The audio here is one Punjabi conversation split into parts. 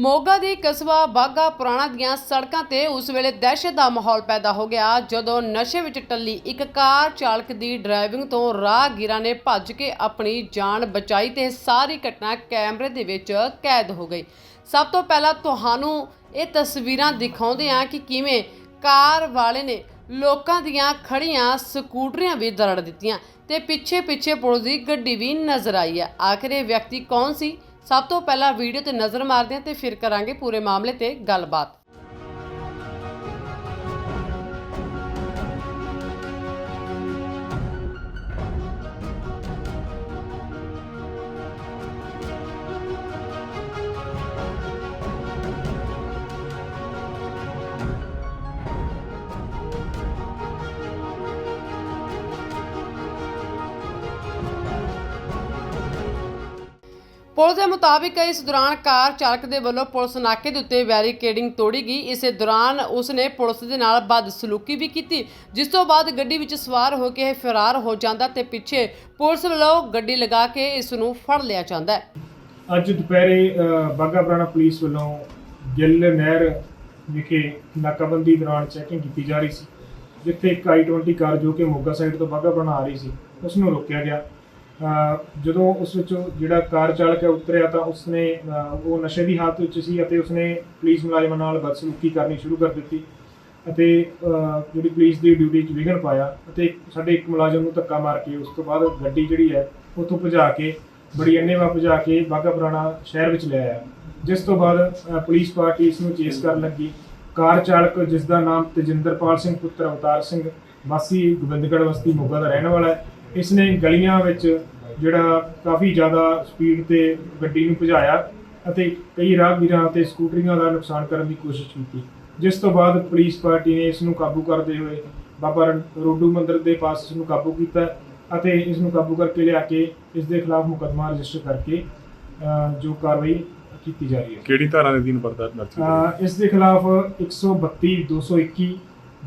ਮੋਗਾ ਦੀ ਕਸਬਾ ਬਾਗਾ ਪੁਰਾਣਾ ਦੀਆਂ ਸੜਕਾਂ ਤੇ ਉਸ ਵੇਲੇ ਦਹਿਸ਼ਤ ਦਾ ਮਾਹੌਲ ਪੈਦਾ ਹੋ ਗਿਆ। ਜਦੋਂ ਨਸ਼ੇ ਵਿੱਚ ਟੱਲੀ, ਇੱਕ ਕਾਰ ਚਾਲਕ ਦੀ ਡਰਾਈਵਿੰਗ ਤੋਂ ਰਾਹਗੀਰਾਂ ਨੇ ਭੱਜ ਕੇ ਆਪਣੀ ਜਾਨ ਬਚਾਈ ਤੇ ਸਾਰੀ ਘਟਨਾ ਕੈਮਰੇ ਦੇ ਵਿੱਚ ਕੈਦ ਹੋ ਗਈ। ਸਭ ਤੋਂ ਪਹਿਲਾਂ ਤੁਹਾਨੂੰ ਇਹ ਤਸਵੀਰਾਂ ਦਿਖਾਉਂਦੇ ਹਾਂ ਕਿ ਕਿਵੇਂ ਕਾਰ ਵਾਲੇ ਨੇ ਲੋਕਾਂ ਦੀਆਂ ਖੜੀਆਂ ਸਕੂਟਰੀਆਂ ਵੀ ਦਰੜ ਦਿੱਤੀਆਂ ਤੇ ਪਿੱਛੇ ਪਿੱਛੇ ਪੁਲਿਸ ਦੀ ਗੱਡੀ ਵੀ ਨਜ਼ਰ ਆਈ ਹੈ। ਆਖਿਰ ਵਿਅਕਤੀ ਕੌਣ ਸੀ? ਸਭ ਤੋਂ ਪਹਿਲਾਂ ਵੀਡੀਓ ਤੇ ਨਜ਼ਰ ਮਾਰਦੇ ਹਾਂ ਤੇ ਫਿਰ ਕਰਾਂਗੇ ਪੂਰੇ ਮਾਮਲੇ ਤੇ ਗੱਲਬਾਤ। ਪੁਲਿਸ ਦੇ ਮੁਤਾਬਿਕ ਇਸ ਦੌਰਾਨ ਕਾਰ ਚਾਲਕ ਦੇ ਵੱਲੋਂ ਪੁਲਿਸ ਨਾਕੇ ਦੇ ਉੱਤੇ ਬੈਰੀਕੇਡਿੰਗ ਤੋੜੀ ਗਈ। ਇਸੇ ਦੌਰਾਨ ਉਸਨੇ ਪੁਲਿਸ ਦੇ ਨਾਲ ਬਦਸਲੂਕੀ ਵੀ ਕੀਤੀ ਜਿਸ ਤੋਂ ਬਾਅਦ ਗੱਡੀ ਵਿੱਚ ਸਵਾਰ ਹੋ ਕੇ ਇਹ ਫਰਾਰ ਹੋ ਜਾਂਦਾ ਤੇ ਪਿੱਛੇ ਪੁਲਿਸ ਵੱਲੋਂ ਗੱਡੀ ਲਗਾ ਕੇ ਇਸ ਨੂੰ ਫੜ ਲਿਆ ਜਾਂਦਾ ਹੈ। ਅੱਜ ਦੁਪਹਿਰੇ ਅ, ਪੁਰਾਣਾ ਪੁਲਿਸ ਵੱਲੋਂ ਗਿੱਲ ਨਹਿਰ ਵਿਖੇ ਨਾਕਾਬੰਦੀ ਦੌਰਾਨ ਚੈਕਿੰਗ ਕੀਤੀ ਜਾ ਰਹੀ ਸੀ ਜਿੱਥੇ ਇੱਕ i20 ਕਾਰ ਜੋ ਕਿ ਮੋਗਾ ਸਾਈਡ ਤੋਂ ਬਾਘਾ ਪੁਰਾਣਾ ਆ ਰਹੀ ਸੀ ਉਸ ਨੂੰ ਰੋਕਿਆ ਗਿਆ। ਜਦੋਂ ਉਸ ਵਿੱਚੋਂ ਜਿਹੜਾ ਕਾਰ ਚਾਲਕ ਹੈ ਉਤਰਿਆ ਤਾਂ ਉਸਨੇ ਉਹ ਨਸ਼ੇ ਦੀ ਹਾਲਤ ਵਿੱਚ ਸੀ ਅਤੇ ਉਸਨੇ ਪੁਲਿਸ ਮੁਲਾਜ਼ਮਾਂ ਨਾਲ ਬਦਸਲੂਕੀ ਕਰਨੀ ਸ਼ੁਰੂ ਕਰ ਦਿੱਤੀ ਅਤੇ ਜਿਹੜੀ ਪੁਲਿਸ ਦੀ ਡਿਊਟੀ 'ਚ ਵਿਘਨ ਪਾਇਆ ਅਤੇ ਸਾਡੇ ਇੱਕ ਮੁਲਾਜ਼ਮ ਨੂੰ ਧੱਕਾ ਮਾਰ ਕੇ ਉਸ ਤੋਂ ਬਾਅਦ ਗੱਡੀ ਜਿਹੜੀ ਹੈ ਉੱਥੋਂ ਭਜਾ ਕੇ, ਬੜੀ ਅੰਨੇਵਾਹ ਭਜਾ ਕੇ ਬਾਘਾ ਪੁਰਾਣਾ ਸ਼ਹਿਰ ਵਿੱਚ ਲੈ ਆਇਆ। ਜਿਸ ਤੋਂ ਬਾਅਦ ਪੁਲਿਸ ਪਾਰਟੀ ਇਸ ਨੂੰ ਚੇਸ ਕਰਨ ਲੱਗੀ। ਕਾਰ ਚਾਲਕ ਜਿਸ ਦਾ ਨਾਮ ਤੇਜਿੰਦਰਪਾਲ ਸਿੰਘ, ਪੁੱਤਰ ਅਵਤਾਰ ਸਿੰਘ ਵਾਸੀ ਗੋਬਿੰਦਗੜ੍ਹ ਬਸਤੀ ਮੋਗਾ ਦਾ ਰਹਿਣ ਵਾਲਾ ਹੈ। ਇਸ ਨੇ ਗਲੀਆਂ ਵਿੱਚ ਜਿਹੜਾ ਕਾਫੀ ਜ਼ਿਆਦਾ ਸਪੀਡ ਤੇ ਗੱਡੀ ਨੂੰ ਭਜਾਇਆ ਅਤੇ ਕਈ ਰਾਹਗੀਰਾਂ ਅਤੇ ਸਕੂਟਰੀਆਂ ਦਾ ਨੁਕਸਾਨ ਕਰਨ ਦੀ ਕੋਸ਼ਿਸ਼ ਕੀਤੀ। ਜਿਸ ਤੋਂ ਬਾਅਦ ਪੁਲਿਸ ਪਾਰਟੀ ਨੇ ਇਸ ਨੂੰ ਕਾਬੂ ਕਰਦੇ ਹੋਏ ਬਾਬਾ ਰੋਡੂ ਮੰਦਿਰ ਦੇ ਪਾਸ ਇਸ ਨੂੰ ਕਾਬੂ ਕੀਤਾ ਅਤੇ ਇਸ ਨੂੰ ਕਾਬੂ ਕਰਕੇ ਲਿਆ ਕੇ ਇਸ ਦੇ ਖਿਲਾਫ ਮੁਕੱਦਮਾ ਰਜਿਸਟਰ ਕਰਕੇ ਜੋ ਕਾਰਵਾਈ ਕੀਤੀ ਜਾ ਰਹੀ ਹੈ। ਕਿਹੜੀ ਧਾਰਾ ਦੇ ਅਧੀਨ ਪਰਦਾ ਦਰਜ ਇਸ ਦੇ ਖਿਲਾਫ 132 221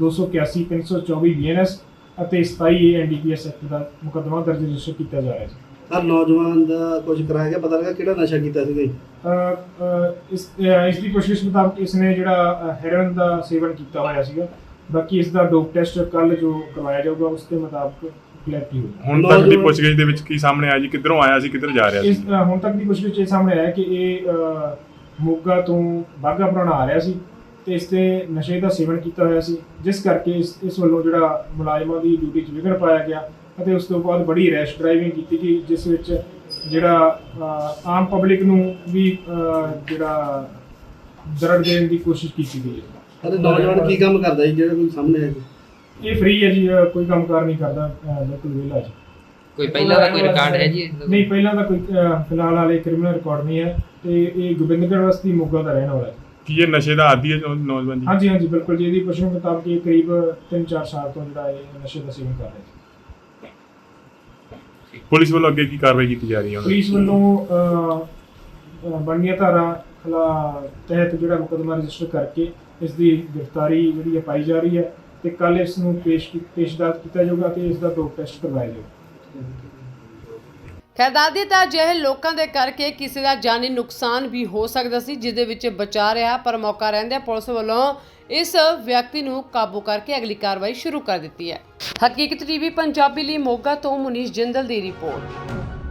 281 324 ਬੀਐਨਐਸ ਅਤੇ 27 ਐਨਡੀਪੀਐਸ ਐਕਟ ਦਾ ਮੁਕੱਦਮਾ ਦਰਜ ਰਜਿਸਟਰ ਕੀਤਾ ਜਾ ਰਿਹਾ ਹੈ ਹਰ ਨੌਜਵਾਨ ਦਾ ਕੁਝ ਕਰਾਇਆ ਗਿਆ ਪਤਾ ਲੱਗਾ ਕਿਹੜਾ ਨਸ਼ਾ ਕੀਤਾ ਸੀਗਾ ਜੀ ਅ, ਇਸ ਅ, ਇਸ ਦੀ ਕੋਸ਼ਿਸ਼ ਮੁਤਾਬਕ ਇਸ ਨੇ ਜਿਹੜਾ ਹੈਰਨ ਦਾ ਸੇਵਨ ਕੀਤਾ ਹੋਇਆ ਸੀਗਾ। ਬਾਕੀ ਇਸ ਦਾ ਡੋਪ ਟੈਸਟ ਕੱਲ ਜੋ ਕਰਵਾਇਆ ਜਾਊਗਾ ਉਸ ਦੇ ਮੁਤਾਬਕ ਕਲੈਰਿਟੀ ਹੋਈ ਹੁਣ ਤੱਕ ਦੀ ਨੌਜਵਾਨ- ਪੁੱਛਗਿੱਛ ਦੇ ਵਿੱਚ ਕੀ ਸਾਹਮਣੇ ਆਇਆ ਜੀ? ਕਿੱਧਰੋਂ ਆਇਆ ਸੀ ਕਿੱਧਰ ਜਾ ਰਿਹਾ ਇਸ ਸੀ ਅ, ਹੁਣ ਤੱਕ ਦੀ ਪੁੱਛਗਿੱਛ ਇਹ ਸਾਹਮਣੇ ਆਇਆ ਕਿ ਇਹ ਅ, ਮੋਗਾ ਤੋਂ ਬਾਗਾ ਪੁਰਾਣਾ ਆ ਰਿਹਾ ਸੀ। ਤੇ ਇਸ ਤੇ ਨਸ਼ੇ ਦਾ ਸੇਵਨ ਕੀਤਾ ਹੋਇਆ ਸੀ ਜਿਸ ਕਰਕੇ ਇਸ ਇਸ ਵੱਲੋਂ ਜਿਹੜਾ ਮੁਲਾਜ਼ਮਾਂ ਦੀ ਡਿਊਟੀ 'ਚ ਵਿਘਨ ਪਾਇਆ ਗਿਆ ਅਤੇ ਉਸ ਤੋਂ ਬਾਅਦ ਬੜੀ ਰੈਸ਼ ਡਰਾਈਵਿੰਗ ਕੀਤੀ ਗਈ ਜਿਸ ਵਿੱਚ ਜਿਹੜਾ ਆਮ ਪਬਲਿਕ ਨੂੰ ਵੀ ਜਿਹੜਾ ਦਰੜ ਦੇਣ ਦੀ ਕੋਸ਼ਿਸ਼ ਕੀਤੀ ਗਈ ਹੈ। ਹਰ ਨੌਜਵਾਨ ਕੀ ਕੰਮ ਕਰਦਾ ਜੀ ਜਿਹੜਾ ਕੋਈ ਸਾਹਮਣੇ ਆਇਆ ਜੀ? ਇਹ ਫ੍ਰੀ ਹੈ ਜੀ ਕੋਈ ਕੰਮਕਾਰ ਨਹੀਂ ਕਰਦਾ ਬਿਲਕੁਲ ਵਿਹਲਾ ਜੀ। ਕੋਈ ਪਹਿਲਾਂ ਦਾ ਕੋਈ ਰਿਕਾਰਡ ਹੈ ਜੀ? ਨਹੀਂ ਪਹਿਲਾਂ ਦਾ ਕੋਈ ਫਿਲਹਾਲ ਵਾਲੇ ਕ੍ਰਿਮੀਨਲ ਰਿਕਾਰਡ ਨਹੀਂ ਹੈ ਤੇ ਇਹ ਗੋਬਿੰਦਗੜ੍ਹ ਵਸਤੀ ਮੋਗਾ ਦਾ ਰਹਿਣ ਵਾਲਾ ਹੈ। ਕੀ ਇਹ ਨਸ਼ੇ ਦਾ ਆਦੀ ਹੈ ਨੌਜਵਾਨ ਜੀ? ਹਾਂਜੀ ਹਾਂਜੀ ਬਿਲਕੁਲ ਜੀ। ਇਹਦੀ ਪੁੱਛਣ ਮੁਤਾਬਕ ਇਹ ਕਰੀਬ 3-4 ਸਾਲ ਤੋਂ ਜਿਹੜਾ ਇਹ ਨਸ਼ੇ ਦਾ ਸੇਵਨ ਕਰ ਰਿਹਾ ਹੈ ਪੁਲਿਸ ਵੱਲੋਂ ਅੱਗੇ ਕੀ ਕਾਰਵਾਈ ਕੀਤੀ ਜਾ ਰਹੀ ਹੈ ਉਹਨਾਂ ਪੁਲਿਸ ਵੱਲੋਂ ਬਣਦੀਆਂ ਧਾਰਾ ਖਿਲਾ ਤਹਿਤ ਜਿਹੜਾ ਮੁਕੱਦਮਾ ਰਜਿਸਟਰ ਕਰਕੇ ਇਸ ਦੀ ਗ੍ਰਿਫਤਾਰੀ ਜਿਹੜੀ ਹੈ ਪਾਈ ਜਾ ਰਹੀ ਹੈ ਤੇ ਕੱਲ ਇਸ ਨੂੰ ਪੇਸ਼ ਕੀ- ਕੀਤਾ ਜਾਊਗਾ ਤੇ ਇਸ ਦਾ ਡੋਪ ਟੈਸਟ ਕਰਵਾਇਆ ਜਾਊਗਾ। ਖੈਰ ਦਾਦੀ ਤਾਂ ਅਜਿਹੇ ਲੋਕਾਂ ਦੇ ਕਰਕੇ ਕਿਸੇ ਦਾ ਜਾਨੀ ਨੁਕਸਾਨ ਵੀ ਹੋ ਸਕਦਾ ਸੀ, ਜਿਹਦੇ ਵਿੱਚ ਬਚਾ ਰਿਹਾ, ਪਰ ਮੌਕਾ ਰਹਿੰਦਿਆਂ ਪੁਲਿਸ ਵੱਲੋਂ ਇਸ ਵਿਅਕਤੀ ਨੂੰ ਕਾਬੂ ਕਰਕੇ ਅਗਲੀ ਕਾਰਵਾਈ ਸ਼ੁਰੂ ਕਰ ਦਿੱਤੀ ਹੈ। ਹਕੀਕਤ ਟੀਵੀ, ਪੰਜਾਬੀ ਲਈ ਮੋਗਾ ਤੋਂ ਮੁਨੀਸ਼ ਜਿੰਦਲ ਦੀ ਰਿਪੋਰਟ।